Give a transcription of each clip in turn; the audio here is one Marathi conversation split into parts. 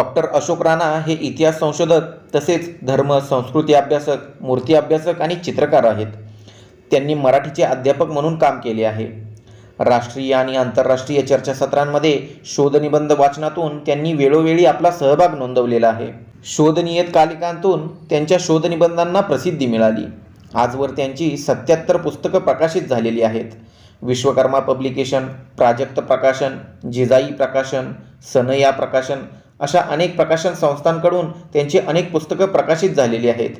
डॉक्टर अशोक राणा हे इतिहास संशोधक तसेच धर्म संस्कृती अभ्यासक मूर्ती अभ्यासक आणि चित्रकार आहेत. त्यांनी मराठीचे अध्यापक म्हणून काम केले आहे. राष्ट्रीय आणि आंतरराष्ट्रीय चर्चासत्रांमध्ये शोधनिबंध वाचनातून त्यांनी वेळोवेळी आपला सहभाग नोंदवलेला आहे. शोधनियतकालिकांतून त्यांच्या शोधनिबंधांना प्रसिद्धी मिळाली. आजवर त्यांची सत्याहत्तर पुस्तकं प्रकाशित झालेली आहेत. विश्वकर्मा पब्लिकेशन प्राजक्त प्रकाशन जिजाई प्रकाशन सनया प्रकाशन अशा अनेक प्रकाशन संस्थांकडून त्यांची अनेक पुस्तकं प्रकाशित झालेली आहेत.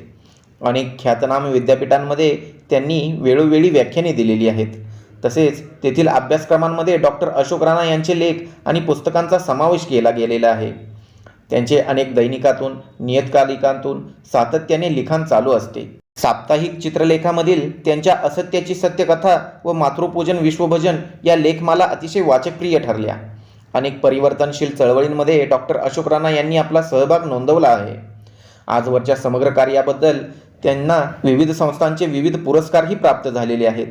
अनेक ख्यातनाम विद्यापीठांमध्ये त्यांनी वेळोवेळी व्याख्याने दिलेली आहेत. तसेच तेथील अभ्यासक्रमांमध्ये डॉक्टर अशोक राणा यांचे लेख आणि पुस्तकांचा समावेश केला गेलेला आहे. त्यांचे अनेक दैनिकातून नियतकालिकांतून सातत्याने लिखाण चालू असते. साप्ताहिक चित्रलेखामधील त्यांच्या असत्याची सत्यकथा व मातृपूजन विश्वभजन या लेखमाला अतिशय वाचकप्रिय ठरल्या. अनेक परिवर्तनशील चळवळींमध्ये डॉक्टर अशोक राणा यांनी आपला सहभाग नोंदवला आहे. आजवरच्या समग्र कार्याबद्दल त्यांना विविध संस्थांचे विविध पुरस्कारही प्राप्त झालेले आहेत.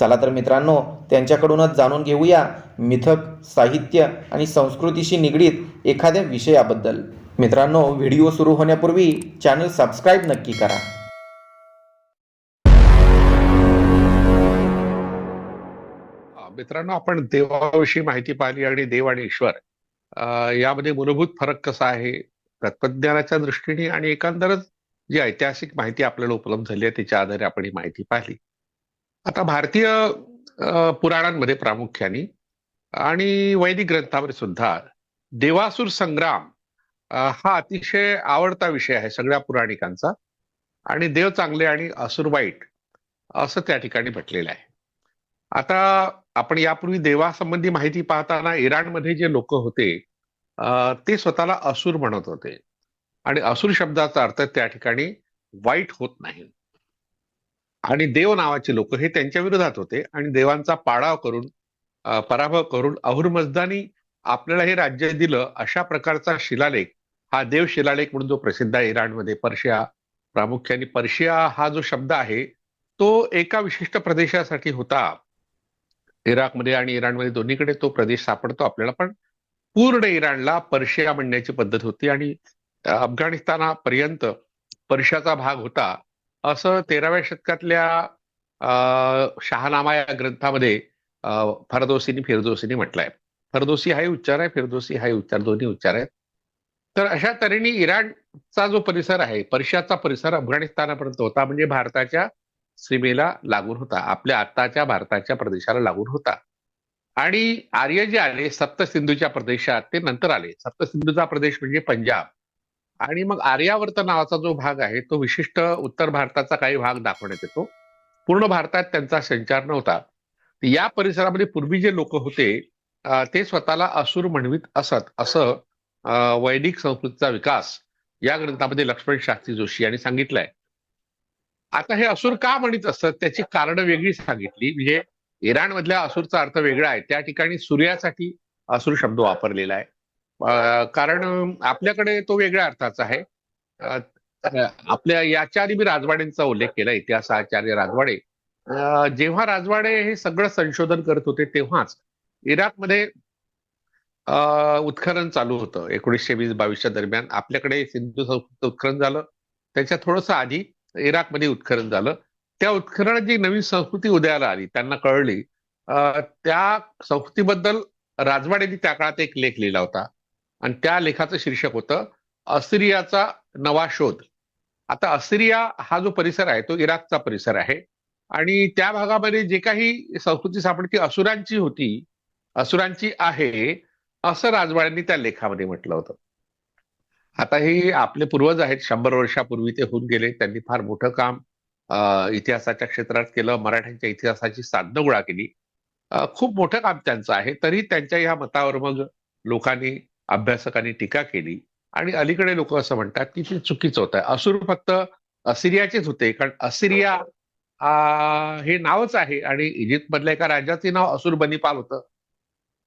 चला तर मित्रांनो त्यांच्याकडूनच जाणून घेऊया मिथक साहित्य आणि संस्कृतीशी निगडीत एखाद्या विषयाबद्दल. मित्रांनो व्हिडिओ सुरू होण्यापूर्वी चॅनल सबस्क्राईब नक्की करा. मित्रांनो आपण देवाविषयी माहिती पाहिली आणि देव आणि ईश्वर यामध्ये मूलभूत फरक कसा आहे? तत्वज्ञानाच्या दृष्टीने आणि एकंदरच जी ऐतिहासिक माहिती आपल्याला उपलब्ध झाली आहे त्याच्या आधारे आपण ही माहिती पाहिली. आता भारतीय पुराणांमध्ये प्रामुख्याने आणि वैदिक ग्रंथामध्ये सुद्धा देवासुर संग्राम हा अतिशय आवडता विषय आहे सगळ्या पुराणिकांचा. आणि देव चांगले आणि असुर वाईट असं त्या ठिकाणी म्हटलेलं आहे. आता आपण यापूर्वी देवासंबंधी माहिती पाहताना इराणमध्ये जे लोक होते ते स्वतःला असुर म्हणत होते. आणि असुर शब्दाचा अर्थ त्या ठिकाणी वाईट होत नाही. आणि देव नावाचे लोक हे त्यांच्या विरोधात होते आणि देवांचा पाडाव करून पराभव करून अहुरमजदानी आपल्याला हे राज्य दिलं अशा प्रकारचा शिलालेख हा देव शिलालेख म्हणून जो प्रसिद्ध आहे इराणमध्ये पर्शिया प्रामुख्याने पर्शिया हा जो शब्द आहे तो एका विशिष्ट प्रदेशासाठी होता. इराकमध्ये आणि इराणमध्ये दोन्हीकडे तो प्रदेश सापडतो आपल्याला पण पूर्ण इराणला पर्शिया म्हणण्याची पद्धत होती आणि अफगाणिस्तानापर्यंत पर्शियाचा भाग होता. असं तेराव्या शतकातल्या अं, शहानामा या ग्रंथामध्ये फरदोसीनी फिरदोसीनी म्हटलंय. फरदोसी हाही उच्चार आहे फिरदोसी हाही उच्चार दोन्ही उच्चार आहेत. तर अशा तऱ्हेने इराणचा जो परिसर आहे पर्शियाचा परिसर अफगाणिस्तानापर्यंत होता म्हणजे भारताच्या सीमेला लागून होता. आपल्या आत्ताच्या भारताच्या प्रदेशाला लागून होता. आणि आर्य जे आले सप्तसिंधूच्या प्रदेशात ते नंतर आले. सप्तसिंधूचा प्रदेश म्हणजे पंजाब. आणि मग आर्यावर्त नावाचा जो भाग आहे तो विशिष्ट उत्तर भारताचा काही भाग दाखवण्यात येतो. पूर्ण भारतात त्यांचा संचार नव्हता. या परिसरामध्ये पूर्वी जे लोक होते ते स्वतःला असुर म्हणवीत असत. असं वैदिक संस्कृतीचा विकास या ग्रंथामध्ये लक्ष्मण शास्त्री जोशी यांनी सांगितलंय. आता हे असुर का म्हणत असत त्याची कारण वेगळी सांगितली. म्हणजे इराण मधल्या असुरचा अर्थ वेगळा आहे. त्या ठिकाणी सूर्यासाठी असुर शब्द वापरलेला आहे. कारण आपल्याकडे तो वेगळ्या अर्थाचा आहे. आपल्या याच्या आधी मी राजवाडेंचा उल्लेख केला. इतिहासाचार्य राजवाडे. जेव्हा राजवाडे हे सगळं संशोधन करत होते तेव्हाच इराकमध्ये उत्खनन चालू होतं. एकोणीसशे वीस बावीसच्या दरम्यान आपल्याकडे सिंधू संस्कृत उत्खनन झालं. त्याच्या थोडंसं आधी इराकमध्ये उत्खनन झालं. त्या उत्खननात जी नवीन संस्कृती उदयाला आली त्यांना कळली त्या संस्कृतीबद्दल राजवाडेंनी त्या काळात एक लेख लिहिला होता. आणि त्या लेखाचं शीर्षक होतं असिरियाचा नवा शोध. आता असिरिया हा जो परिसर आहे तो इराकचा परिसर आहे. आणि त्या भागामध्ये जे काही संस्कृती सापडली असुरांची होती असुरांची आहे असं राजवाड्यांनी त्या लेखामध्ये म्हटलं होतं. आता हे आपले पूर्वज आहेत. शंभर वर्षापूर्वी ते होऊन गेले. त्यांनी फार मोठं काम इतिहासाच्या क्षेत्रात केलं. मराठ्यांच्या इतिहासाची साधनं गोळा केली. खूप मोठं काम त्यांचं आहे. तरी त्यांच्या या मतावर मग लोकांनी अभ्यासकांनी टीका केली. आणि अलीकडे लोक असं म्हणतात की ते चुकीचं होतं. असुर फक्त असिरियाचेच होते. कारण असिरिया हे नावच आहे. आणि इजिप्तमधल्या एका राजाचे नाव असुर बनीपाल होतं.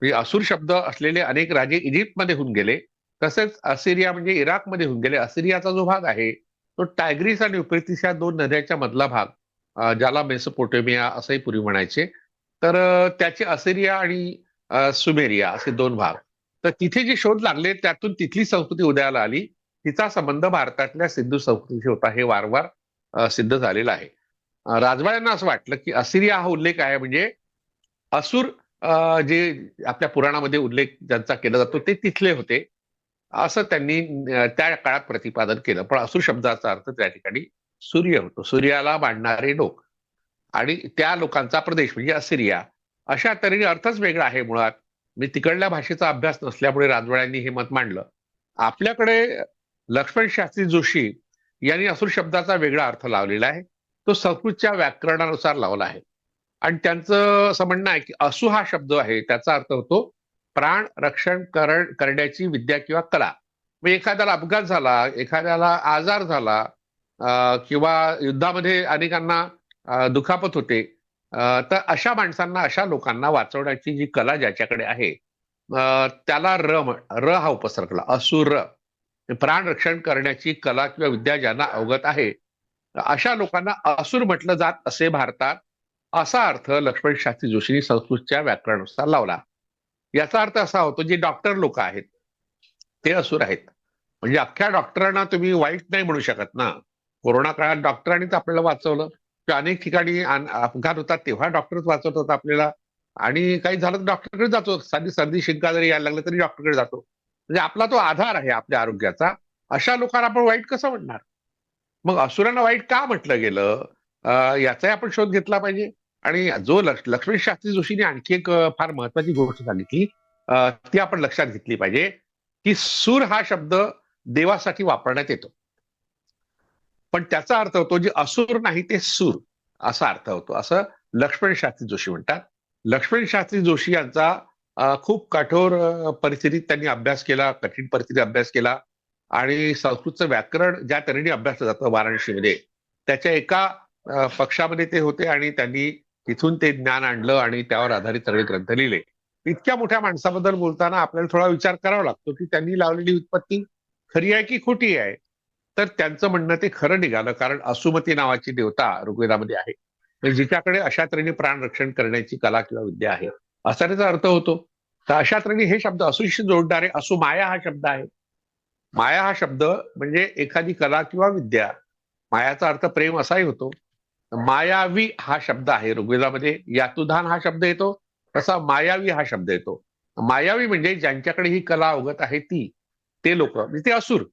म्हणजे असुर शब्द असलेले अनेक राजे इजिप्तमध्ये होऊन गेले. तसेच असिरिया म्हणजे इराकमध्ये होऊन गेले. असिरियाचा जो भाग आहे तो टायग्रीस आणि युफ्रेटिस या दोन नद्यांच्या मधला भाग ज्याला मेसोपोटेमिया असंही पूर्वी म्हणायचे. तर त्याचे असिरिया आणि सुमेरिया असे दोन भाग. तर तिथे जे शोध लागले त्यातून तिथली संस्कृती उदयाला आली. तिचा संबंध भारतातल्या सिंधू संस्कृतीशी होता. हे वारंवार सिद्ध झालेलं आहे. राजवाड्यांना असं वाटलं की असिरिया हा उल्लेख आहे म्हणजे असुर जे आपल्या पुराणामध्ये उल्लेख ज्यांचा केला जातो ते तिथले होते. असं त्यांनी त्या काळात प्रतिपादन केलं. पण असुर शब्दाचा अर्थ त्या ठिकाणी सूर्य होतो. सूर्याला मांडणारे लोक आणि त्या लोकांचा प्रदेश म्हणजे असिरिया अशा तऱ्हेने अर्थच वेगळा आहे मुळात. मी तिकडल्या भाषेचा अभ्यास नसल्यामुळे राजवाड्यांनी हे मत मांडलं. आपल्याकडे लक्ष्मण शास्त्री जोशी यांनी असुर शब्दाचा वेगळा अर्थ लावलेला आहे. तो संस्कृतच्या व्याकरणानुसार लावला आहे. आणि त्यांचं असं म्हणणं आहे की असू हा शब्द आहे त्याचा अर्थ होतो प्राण रक्षण करण करण्याची विद्या किंवा कला. म्हणजे एखाद्याला अपघात झाला एखाद्याला आजार झाला अं, किंवा युद्धामध्ये अनेकांना दुखापत होते तर अशा माणसांना अशा लोकांना वाचवण्याची जी कला ज्याच्याकडे आहे त्याला र र हा उपसर्गला असुर. म्हणजे प्राण रक्षण करण्याची कला किंवा विद्या ज्यांना अवगत आहे अशा लोकांना असुर म्हटलं जात असे भारतात असा अर्थ लक्ष्मण शास्त्री जोशींनी संस्कृतच्या व्याकरणानुसार लावला. याचा अर्थ असा होतो जे डॉक्टर लोक आहेत ते असुर आहेत. म्हणजे अख्ख्या डॉक्टरांना तुम्ही वाईट नाही म्हणू शकत ना. कोरोना काळात डॉक्टरांनीच आपल्याला वाचवलं. किंवा अनेक ठिकाणी अपघात होतात तेव्हा डॉक्टरच वाचवत होता आपल्याला. आणि काही झालं तर डॉक्टरकडे जातो. साधी सर्दी शिंका जरी यायला लागलं तरी डॉक्टरकडे जातो. म्हणजे आपला तो आधार आहे आपल्या आरोग्याचा. अशा लोकांना आपण वाईट कसं म्हणणार? मग असुरांना वाईट का म्हटलं गेलं? याचाही आपण शोध घेतला पाहिजे. आणि जो लक्ष- लक्ष्मण शास्त्री जोशीने आणखी एक फार महत्वाची गोष्ट सांगितली ती आपण लक्षात घेतली पाहिजे की सूर हा शब्द देवासाठी वापरण्यात येतो. पण त्याचा अर्थ होतो जे असुर नाही ते सूर असा अर्थ होतो. असं लक्ष्मण शास्त्री जोशी म्हणतात. लक्ष्मण शास्त्री जोशी यांचा खूप कठोर परिस्थितीत त्यांनी अभ्यास केला कठीण परिस्थितीत अभ्यास केला आणि संस्कृतचं व्याकरण ज्या तऱ्हेने अभ्यासलं जातं वाराणसीमध्ये त्याच्या एका पक्षामध्ये ते होते आणि त्यांनी तिथून ते ज्ञान आणलं आणि त्यावर आधारित सगळे ग्रंथ लिहिले. इतक्या मोठ्या माणसाबद्दल बोलताना आपल्याला थोडा विचार करावा लागतो की त्यांनी लावलेली उत्पत्ती खरी आहे की खोटी आहे? तर त्यांचं म्हणणं ते खरं निघालं कारण असुमती नावाची देवता ऋग्वेदामध्ये आहे. जिच्याकडे अशा तऱ्हेने प्राणरक्षण करण्याची कला किंवा विद्या आहे असा त्याचा अर्थ होतो. तर अशा तऱ्हेने हे शब्द असुशी जोडणारे असु माया हा शब्द आहे. माया हा शब्द म्हणजे एखादी कला किंवा विद्या. मायाचा अर्थ प्रेम असाही होतो. मायावी हा शब्द आहे. ऋग्वेदामध्ये यातुधान हा शब्द येतो तसा मायावी हा शब्द येतो. मायावी म्हणजे ज्यांच्याकडे ही कला अवगत आहे ती ते लोक म्हणजे ते असुर.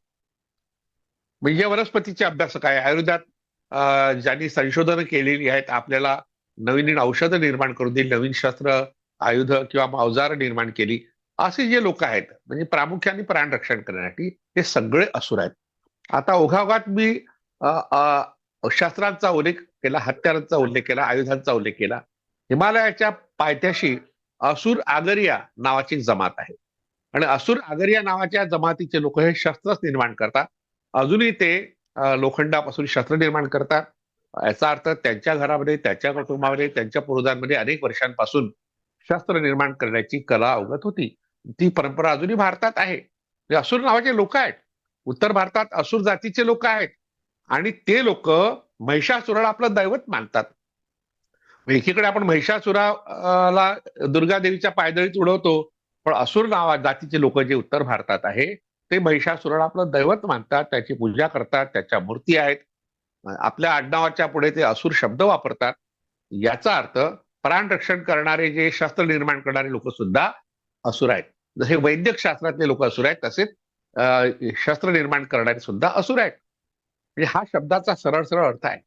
म्हणजे वनस्पतीचे अभ्यासक आहे आयुर्वेदात ज्यांनी संशोधन केलेली आहेत आपल्याला नवीन नवीन औषधं निर्माण करून दिली नवीन शस्त्र आयुध किंवा अवजार निर्माण केली असे जे लोक आहेत म्हणजे प्रामुख्याने प्राण रक्षण करण्यासाठी हे सगळे असुर आहेत. आता ओघाओघात मी अ, उल्लेख केला हत्यारांचा उल्लेख केला आयुधांचा उल्लेख केला. हिमालयाच्या पायथ्याशी असुर आगरिया नावाची जमात आहे. आणि असुर आगरिया नावाच्या जमातीचे लोक हे शस्त्रच निर्माण करतात. अजूनही ते लोखंडापासून शस्त्र निर्माण करतात. याचा अर्थ त्यांच्या घरामध्ये त्यांच्या कुटुंबामध्ये त्यांच्या पूर्वजांमध्ये अनेक वर्षांपासून शस्त्र निर्माण करण्याची कला अवगत होती. ती परंपरा अजूनही भारतात आहे. म्हणजे असुर नावाचे लोक आहेत. उत्तर भारतात असुर जातीचे लोक आहेत. आणि ते लोक महिषासुराला आपलं दैवत मानतात. एकीकडे आपण महिषासुराला दुर्गा देवीच्या पायदळीत उडवतो पण असुर नावा जातीचे लोक जे उत्तर भारतात आहे ते महिषासुराला आपलं दैवत मानतात त्याची पूजा करतात त्याच्या मूर्ती आहेत. आपल्या आडनावाच्या पुढे ते असुर शब्द वापरतात. याचा अर्थ प्राण रक्षण करणारे जे शस्त्र निर्माण करणारे लोक सुद्धा असुर आहेत. जसे वैद्यक शास्त्रातले लोक असुर आहेत तसेच शस्त्र निर्माण करणारे सुद्धा असुर आहेत. म्हणजे हा शब्दाचा सरळ सरळ अर्थ आहे.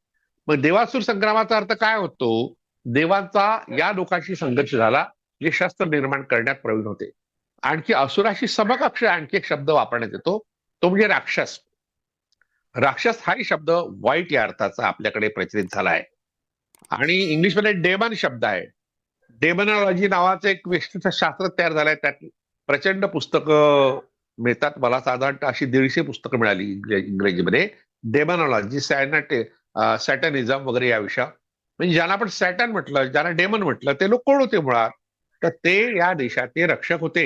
मग देवासुर संग्रामाचा अर्थ काय होतो? देवांचा या लोकांशी संघर्ष झाला जे शस्त्र निर्माण करण्यात प्रवीण होते. आणखी असुराशी समकक्ष आणखी एक शब्द वापरण्यात येतो तो म्हणजे राक्षस. राक्षस हाही शब्द वाईट या अर्थाचा आपल्याकडे प्रचलित झाला आहे. आणि इंग्लिशमध्ये डेमन शब्द आहे. डेमनॉलॉजी नावाचं एक विशिष्ट शास्त्र तयार झालंय. त्यात प्रचंड पुस्तकं मिळतात. मला साधारणतः अशी दीडशे पुस्तकं मिळाली इंग्रजीमध्ये. डेमॉनॉलॉजी सॅनट सॅटनिझम वगैरे या विषया म्हणजे ज्यांना आपण सॅटन म्हटलं ज्यांना डेमन म्हटलं ते लोक कोण होते मुळात? तर ते या देशाचे रक्षक होते.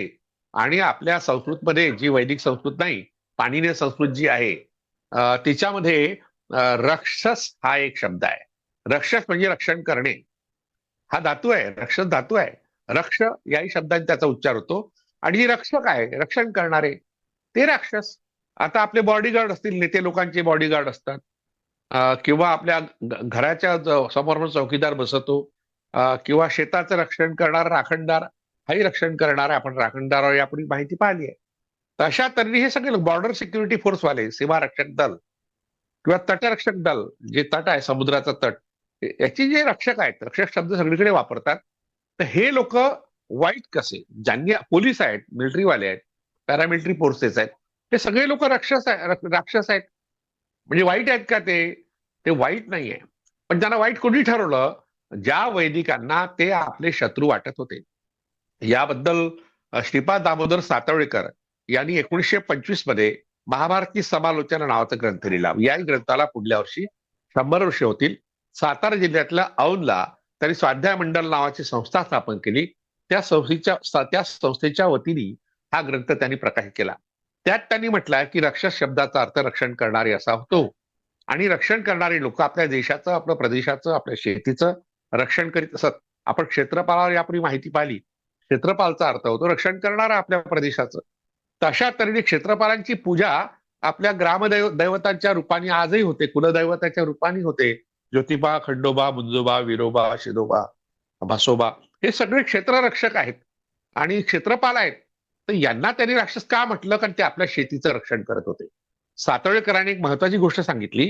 आणि आपल्या संस्कृतमध्ये जी वैदिक संस्कृत नाही पाणिनीय संस्कृत जी आहे तिच्यामध्ये रक्षस हा एक शब्द आहे. रक्षस म्हणजे रक्षण करणे. हा धातू आहे रक्षस धातू आहे. रक्ष याही शब्दाने त्याचा उच्चार होतो. आणि रक्षक आहे रक्षण करणारे. ते राक्षस. आता आपले बॉडीगार्ड असतील नेते लोकांचे बॉडीगार्ड असतात. किंवा आपल्या घराच्या समोर चौकीदार बसवतो किंवा शेताचं रक्षण करणारा राखणदार हाही रक्षण करणार आपण राखणदारावर आपण माहिती पाहिली आहे. तर अशा तऱ्हेने हे सगळे बॉर्डर सिक्युरिटी फोर्सवाले सीमा रक्षक दल किंवा तटरक्षक दल जे तट आहे समुद्राचा तट याची जे रक्षक आहेत रक्षक शब्द सगळीकडे वापरतात. तर हे लोक वाईट कसे? ज्यांनी पोलीस आहेत मिलिटरीवाले आहेत पॅरामिलिटरी फोर्सेस आहेत हे सगळे लोक राक्षस आहे राक्षस आहेत. म्हणजे वाईट आहेत का ते? ते वाईट नाहीये. पण त्यांना वाईट कोणी ठरवलं? ज्या वैदिकांना ते आपले शत्रू वाटत होते. याबद्दल श्रीपाद दामोदर सातवळेकर यांनी एकोणीसशे पंचवीसमध्ये महाभारती समालोचना नावाचा ग्रंथ लिहिला. या ग्रंथाला पुढल्या वर्षी शंभर वर्ष होतील. सातारा जिल्ह्यातल्या औंधला त्यांनी स्वाध्याय मंडळ नावाची संस्था स्थापन केली. त्या संस्थेच्या त्या संस्थेच्या वतीने हा ग्रंथ त्यांनी प्रकाशित केला. त्यात त्यांनी म्हटलंय की रक्षक शब्दाचा अर्थ रक्षण करणारे असा होतो. आणि रक्षण करणारे लोक आपल्या देशाचं आपल्या प्रदेशाचं आपल्या शेतीचं रक्षण करीत असत. आपण क्षेत्रपालावर यापूर्वी माहिती पाहिली. क्षेत्रपालचा अर्थ होतो रक्षण करणारा आपल्या प्रदेशाचं. तशा तऱ्हेने क्षेत्रपालांची पूजा आपल्या ग्रामदैव दैवतांच्या रूपाने आजही होते. कुलदैवताच्या रूपाने होते. ज्योतिबा खंडोबा मुंजोबा विरोबा शिदोबा भासोबा हे सगळे क्षेत्ररक्षक आहेत. आणि क्षेत्रपाल आहेत. तर यांना त्यांनी राक्षस का म्हटलं? कारण ते आपल्या शेतीचं रक्षण करत होते. सातवळेकरांनी एक महत्वाची गोष्ट सांगितली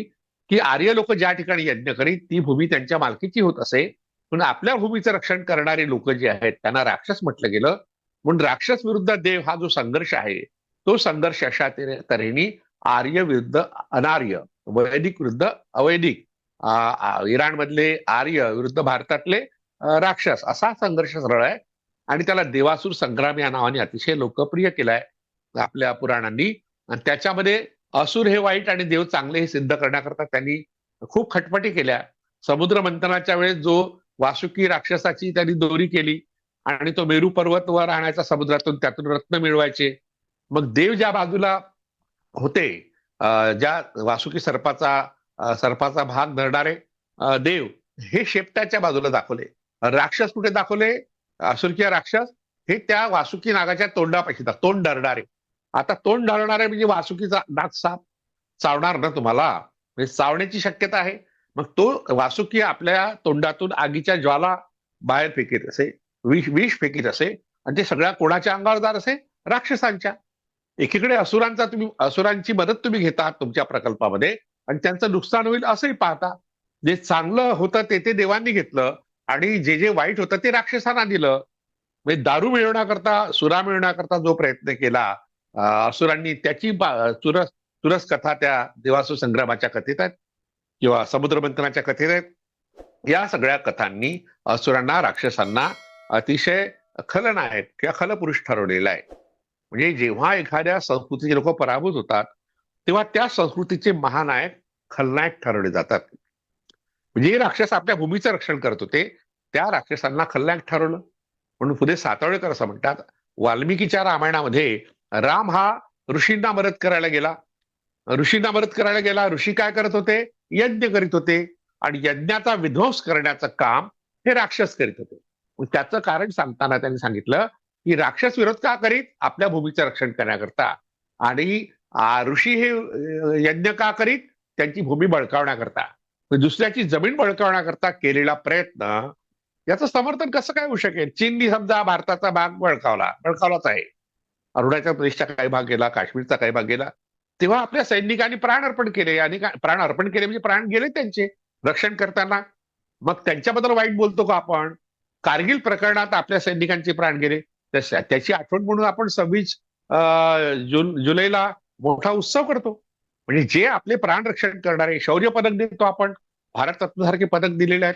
की आर्य लोक ज्या ठिकाणी यज्ञ करीत ती भूमी त्यांच्या मालकीची होत असे. पण आपल्या भूमीचं रक्षण करणारे लोक जे आहेत त्यांना राक्षस म्हटलं गेलं. म्हणून राक्षस विरुद्ध देव हा जो संघर्ष आहे तो संघर्ष अशा तऱ्हेने आर्य विरुद्ध अनार्य वैदिक विरुद्ध अवैदिक इराणमधले आर्य विरुद्ध भारतातले राक्षस. असा संघर्ष सरळ आहे. आणि त्याला देवासूर संग्राम या नावाने अतिशय लोकप्रिय केलाय आपल्या पुराणांनी. आणि त्याच्यामध्ये असुर हे वाईट आणि देव चांगले हे सिद्ध करण्याकरता त्यांनी खूप खटपटी केल्या. समुद्र मंथनाच्या वेळेस जो वासुकी राक्षसाची त्यांनी दोरी केली आणि तो मेरू पर्वत वर आणायचा समुद्रातून त्यातून रत्न मिळवायचे. मग देव ज्या बाजूला होते ज्या वासुकी सर्पाचा सर्पाचा भाग धरणारे देव हे शेपटाच्या बाजूला दाखवले. राक्षस कुठे दाखवले? असुरकीय राक्षस हे त्या वासुकी नागाच्या तोंडापाशी तोंड धरणारे. आता तोंड धरणारे म्हणजे वासुकीचा नाग साप चावणार ना तुम्हाला? म्हणजे चावण्याची शक्यता आहे. मग तो वासुकी आपल्या तोंडातून आगीच्या ज्वाला बाहेर फेकीत असे विष विष फेकीत असे आणि ते सगळ्या कोणाच्या अंगावर जात असे? राक्षसांच्या. एकीकडे असुरांचा तुम्ही असुरांची मदत तुम्ही घेता तुमच्या प्रकल्पामध्ये आणि त्यांचं नुकसान होईल असंही पाहता. जे चांगलं होतं ते ते देवांनी घेतलं. आणि जे जे वाईट होतं ते राक्षसांना दिलं. म्हणजे दारू मिळवण्याकरता सुरा मिळवण्याकरता जो प्रयत्न केला असुरांनी त्याची चुरस चुरस कथा त्या देवासू संग्रामाच्या कथेत आहेत किंवा समुद्रमंथनाच्या कथेत आहेत. या सगळ्या कथांनी असुरांना राक्षसांना अतिशय खलनायक किंवा खलपुरुष ठरवलेला आहे. म्हणजे जेव्हा एखाद्या संस्कृतीचे लोक पराभूत होतात तेव्हा त्या संस्कृतीचे महानायक खलनायक ठरवले जातात. म्हणजे जे राक्षस आपल्या भूमीचं रक्षण करत होते. त्या राक्षसांना खलनायक ठरवलं. म्हणून पुढे सातवळेकर असं म्हणतात वाल्मिकीच्या रामायणामध्ये राम हा ऋषींना मदत करायला गेला. ऋषींना मदत करायला गेला ऋषी काय करत होते? यज्ञ करीत होते. आणि यज्ञाचा विध्वंस करण्याचं काम हे राक्षस करीत होते. त्याचं कारण सांगताना त्यांनी सांगितलं की राक्षस विरोध का करीत? आपल्या भूमीचं रक्षण करण्याकरता. आणि ऋषी हे यज्ञ का करीत? त्यांची भूमी बळकावण्याकरता. दुसऱ्याची जमीन बळकावण्याकरता केलेला प्रयत्न याचं समर्थन कसं काय होऊ शकेल? चीननी समजा भारताचा भाग बळकावला बळकावलाच आहे. अरुणाचल प्रदेशचा काही भाग गेला काश्मीरचा काही भाग गेला तेव्हा आपल्या सैनिकांनी प्राण अर्पण केले. आणि प्राण अर्पण केले म्हणजे प्राण गेले त्यांचे रक्षण करताना. मग त्यांच्याबद्दल वाईट बोलतो का आपण? कारगिल प्रकरणात आपल्या सैनिकांचे प्राण गेले. त्याची आठवण म्हणून आपण सव्वीस जून जुलैला मोठा उत्सव करतो. म्हणजे जे आपले प्राण रक्षण करणारे शौर्य पदक देतो आपण. भारत रत्नसारखे पदक दिलेले आहेत.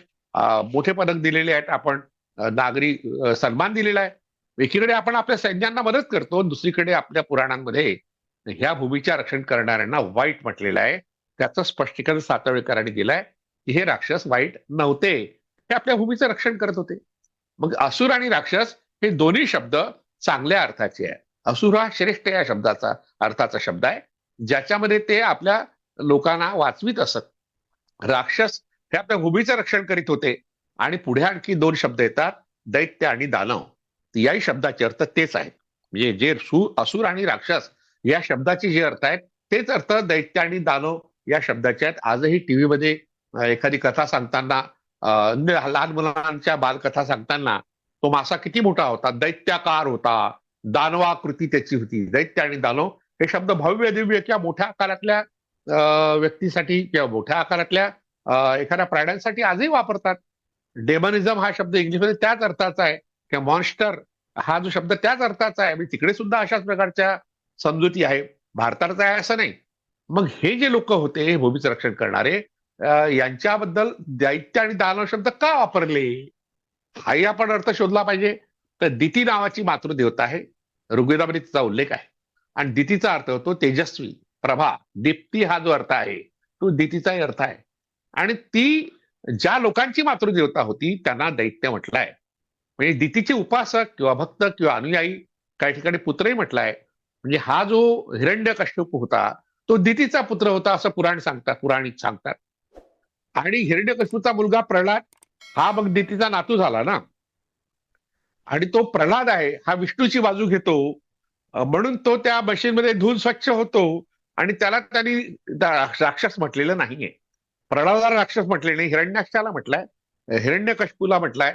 मोठे पदक दिलेले आहेत. आपण नागरी सन्मान दिलेला आहे. एकीकडे आपण आपल्या सैन्यांना मदत करतो दुसरीकडे आपल्या पुराणांमध्ये ह्या भूमीच्या रक्षण करणाऱ्यांना वाईट म्हटलेलं आहे. त्याचं स्पष्टीकरण सातवेकरांनी दिलंय की हे राक्षस वाईट नव्हते. हे आपल्या भूमीचं रक्षण करत होते. मग असुर आणि राक्षस हे दोन्ही शब्द चांगल्या अर्थाचे आहे असुर हा श्रेष्ठ या शब्दाचा अर्थाचा शब्द आहे. ज्याच्यामध्ये ते आपल्या लोकांना वाचवीत असत. राक्षस हे आपल्या भूमीचं रक्षण करीत होते. आणि पुढे आणखी दोन शब्द येतात दैत्य आणि दानव. याही शब्दाचे अर्थ तेच आहेत. म्हणजे जे सु असुर आणि राक्षस या शब्दाचे जे अर्थ आहेत तेच अर्थ दैत्य आणि दानव या शब्दाचे आहेत. आजही टीव्ही मध्ये एखादी कथा सांगताना लहान मुलांच्या बालकथा सांगताना तो मासा किती मोठा होता? दैत्याकार होता. दानवाकृती त्याची होती. दैत्य आणि दानव हे शब्द भव्य दिव्य किंवा मोठ्या आकारातल्या व्यक्तीसाठी किंवा मोठ्या आकारातल्या एखाद्या प्राण्यांसाठी आजही वापरतात. डेमनिझम हा शब्द इंग्लिशमध्ये त्याच अर्थाचा आहे. किंवा मॉन्स्टर हा जो शब्द त्याच अर्थाचा आहे. म्हणजे तिकडे सुद्धा अशाच प्रकारच्या समजुती आहे. भारताचा आहे असं नाही. मग हे जे लोक होते हे भूमीचं रक्षण करणारे यांच्याबद्दल दैत्य आणि दानव शब्द का वापरले? हाही आपण अर्थ शोधला पाहिजे. तर दिती नावाची मातृदेवता आहे. ऋग्वेदामध्ये तिचा उल्लेख आहे. आणि दितीचा अर्थ होतो तेजस्वी. प्रभा दीप्ती हा जो अर्थ आहे तो दितीचाही अर्थ आहे. आणि ती ज्या लोकांची मातृदेवता होती त्यांना दैत्य म्हटलंय. म्हणजे दितीचे उपासक किंवा भक्त किंवा अनुयायी काही ठिकाणी पुत्रही म्हटलाय. म्हणजे हा जो हिरण्य कश्यप होता तो दितीचा पुत्र होता असं पुराण सांगतात पुराणिक सांगतात. आणि हिरण्यकश्यपूचा मुलगा प्रल्हाद हा मग दितीचा नातू झाला ना. आणि तो प्रल्हाद आहे हा विष्णूची बाजू घेतो. म्हणून तो त्या मशीनमध्ये धूल स्वच्छ होतो. आणि त्याला त्यांनी राक्षस म्हटलेलं नाहीये. प्रल्हादाला राक्षस म्हटले नाही हिरण्याक्षाला म्हटलंय हिरण्यकशपूला म्हटलाय.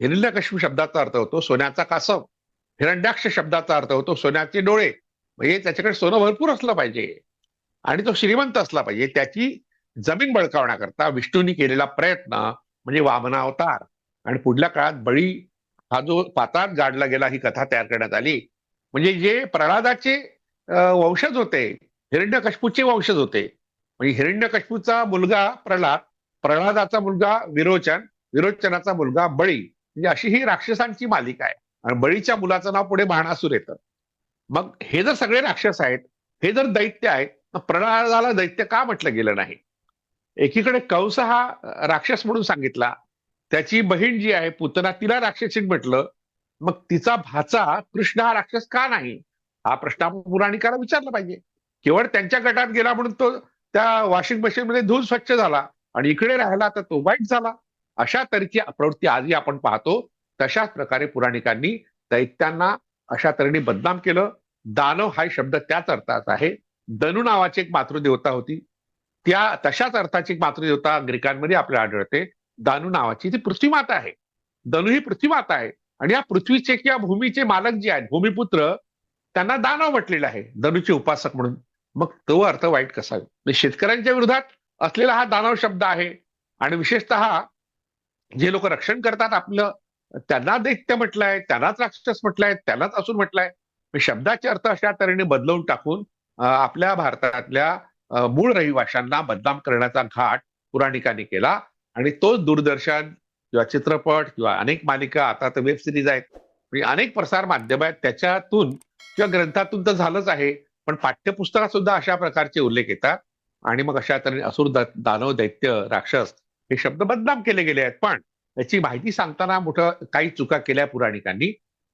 हिरण्यकशपू शब्दाचा अर्थ होतो सोन्याचा कासव. हिरण्याक्ष शब्दाचा अर्थ होतो सोन्याचे डोळे. म्हणजे त्याच्याकडे सोनं भरपूर असलं पाहिजे. आणि तो श्रीमंत असला पाहिजे. त्याची जमीन बळकावण्याकरता विष्णूंनी केलेला प्रयत्न म्हणजे वामना अवतार. आणि पुढल्या काळात बळी हा जो पाताळात गाडला गेला ही कथा तयार करण्यात आली. म्हणजे जे प्रल्हादाचे वंशज होते हिरण्यकश्पूचे वंशज होते. म्हणजे हिरण्यकश्यपूचा मुलगा प्रल्हाद प्रल्हादाचा मुलगा विरोचन विरोचनाचा मुलगा बळी. म्हणजे अशी ही राक्षसांची मालिका आहे. आणि बळीच्या मुलाचं नाव पुढे बाणासूर येतं. मग हे जर सगळे राक्षस आहेत हे जर दैत्य आहेत तर प्रल्हादाला दैत्य का म्हटलं गेलं नाही? एकीकडे कंस हा राक्षस म्हणून सांगितला. त्याची बहीण जी आहे पुतना तिला राक्षसीन म्हटलं. मग तिचा भाचा कृष्ण हा राक्षस का नाही? हा प्रश्न आपण पुराणिकाला विचारला पाहिजे. केवळ त्यांच्या गटात गेला म्हणून तो त्या वॉशिंग मशीनमध्ये धुवून स्वच्छ झाला आणि इकडे राहिला तर तो वाईट झाला. अशा तऱ्हेची प्रवृत्ती आजही आपण पाहतो. तशाच प्रकारे पुराणिकांनी दैत्यांना अशा तऱ्हेने बदनाम केलं. दानव हा शब्द त्याच अर्थाचा आहे. दनु नावाची एक मातृदेवता होती. त्या तशाच अर्थाची एक मातृदेवता ग्रीकांमध्ये आपल्याला आढळते. दानू नावाची ती पृथ्वीमाता आहे. दनु ही पृथ्वीमाता आहे. आणि या पृथ्वीचे किंवा भूमीचे मालक जे आहेत भूमिपुत्र त्यांना दानव म्हटलेलं आहे. दनूचे उपासक म्हणून. मग तो अर्थ वाईट कसा? म्हणजे शेतकऱ्यांच्या विरोधात असलेला हा दानव शब्द आहे. आणि विशेषतः जे लोक रक्षण करतात आपलं त्यांना दैत्य म्हटलंय त्यांनाच राक्षस म्हटलंय त्यांनाच असून म्हटलंय. म्हणजे शब्दाचे अर्थ अशा तऱ्हेने बदलवून टाकून आपल्या भारतातल्या मूळ रहिवाशांना बदनाम करण्याचा घाट पुराणिकांनी केला. आणि तोच दूरदर्शन किंवा चित्रपट किंवा अनेक मालिका आता तर वेब सिरीज आहेत. म्हणजे अनेक प्रसार माध्यम आहेत. त्याच्यातून किंवा ग्रंथातून तर झालंच आहे. पण पाठ्यपुस्तकात सुद्धा अशा प्रकारचे उल्लेख येतात. आणि मग अशा तऱ्हेने असुर दानव दैत्य राक्षस हे शब्द बदनाम केले गेले आहेत. पण याची माहिती सांगताना मोठं काही चुका केल्या पुराणिकांनी.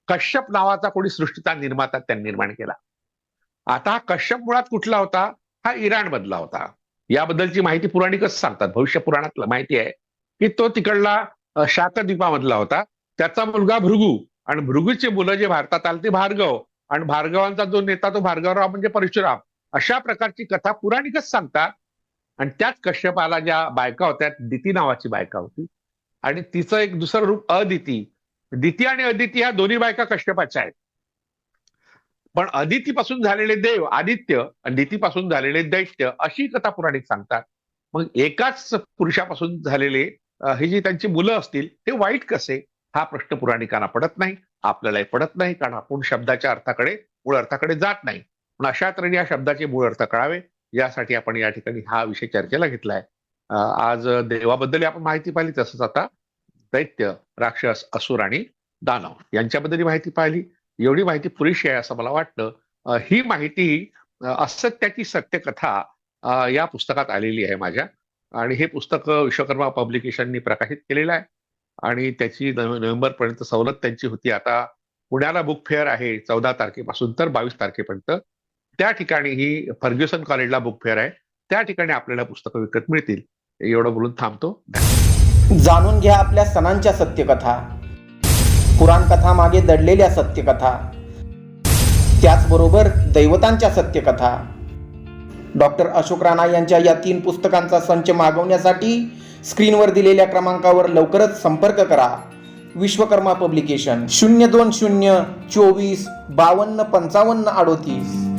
कश्यप नावाचा कोणी सृष्टीचा निर्माता त्यांनी निर्माण केला. आता हा कश्यप मुळात कुठला होता? हा इराण मधला होता. याबद्दलची माहिती पुराणिकच सांगतात. भविष्य पुराणात माहिती आहे की तो तिकडला शाकद्वीपामधला होता. त्याचा मुलगा भृगू. आणि भृगूचे मुलं जे भारतात आले ते भार्गव. आणि भार्गवांचा जो नेता तो भार्गवराव म्हणजे परशुराम. अशा प्रकारची कथा पुराणिकच सांगतात. आणि त्याच कश्यपाला ज्या बायका होत्या दिती नावाची बायका होती. आणि तिचं एक दुसरं रूप अदिती. दिती आणि अदिती ह्या दोन्ही बायका कश्यपाच्या आहेत. पण अदितीपासून झालेले देव आदित्य आणि दितीपासून झालेले दैत्य अशी कथा पुराणिक सांगतात. मग एकाच पुरुषापासून झालेले ही जी त्यांची मुलं असतील ते वाईट कसे? हा प्रश्न पुराणिकांना पडत नाही. आपल्यालाही पडत नाही कारण आपण शब्दाच्या अर्थाकडे मूळ अर्थाकडे जात नाही. पण अशा तऱ्हेने या शब्दाचे मूळ अर्थ कळावे यासाठी आपण या ठिकाणी हा विषय चर्चेला घेतलाय. आज देवाबद्दल आपण माहिती पाहिली तसंच आता दैत्य राक्षस असुर आणि दानव यांच्याबद्दल माहिती पाहिली. एवढी माहिती पुरेशी आहे असं मला वाटतं. ही माहिती असत्याची सत्यकथा या पुस्तकात आलेली आहे माझ्या. आणि हे पुस्तक विश्वकर्मा पब्लिकेशननी प्रकाशित केलेलं आहे. आणि त्याची नोव्हेंबरपर्यंत सवलत त्यांची होती. आता पुण्याला बुक फेअर आहे चौदा तारखेपासून तर बावीस तारखेपर्यंत. त्या ठिकाणी ही फर्ग्युसन कॉलेजला बुक फेअर आहे. त्या ठिकाणी आपल्याला पुस्तकं विकत मिळतील. एवढं बोलून थांबतो. जाणून घ्या आपल्या सणांच्या सत्यकथा. पुराणकथा मागे दडलेल्या सत्यकथा. त्याचबरोबर दैवतांच्या सत्यकथा. डॉक्टर अशोक राणा यांच्या या तीन पुस्तकांचा संच मागवण्यासाठी स्क्रीनवर दिलेल्या क्रमांकावर लवकरच संपर्क करा. विश्वकर्मा पब्लिकेशन शून्य दोन शून्य चोवीस बावन्न पंचावन्न अडोतीस.